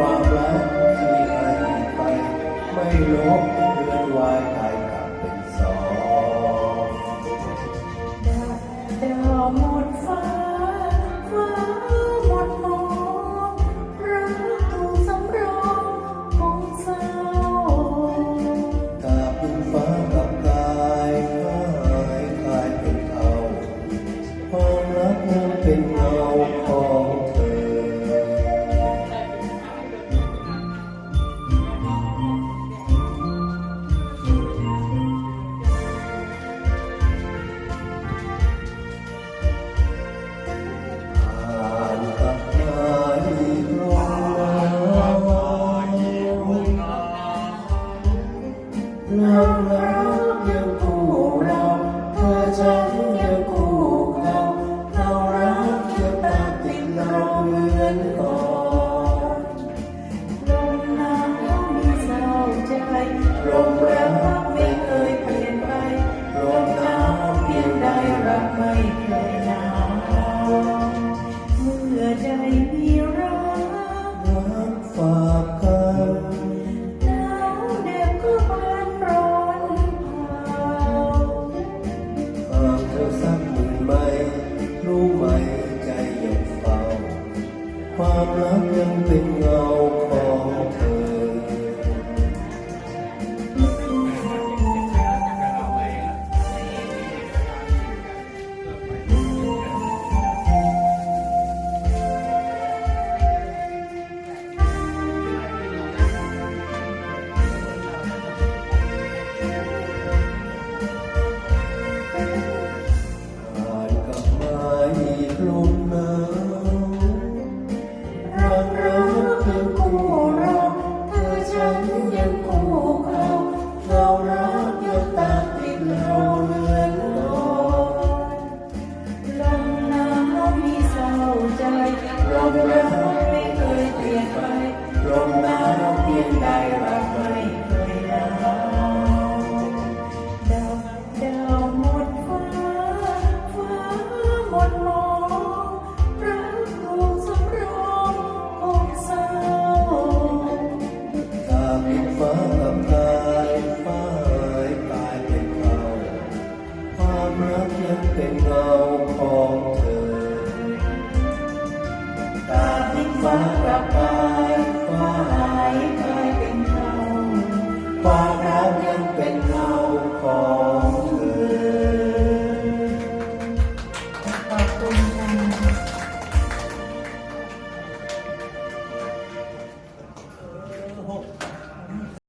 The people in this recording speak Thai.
ความรักที่หายไปไม่ลบ no love. ความรักยังเป็นเงาของเธอ luôn ยังได้รักไมเคยหนาวดาวดาวหมดฟ้าฟ้าหมดมองรักลูกสำรองคงเศร้ตาเป็นฟ้ากับตายฟ้าเอ่ยตายเป็นเราความรักยังเป็นเงาของเธอตาเป็นฟ้ากับตา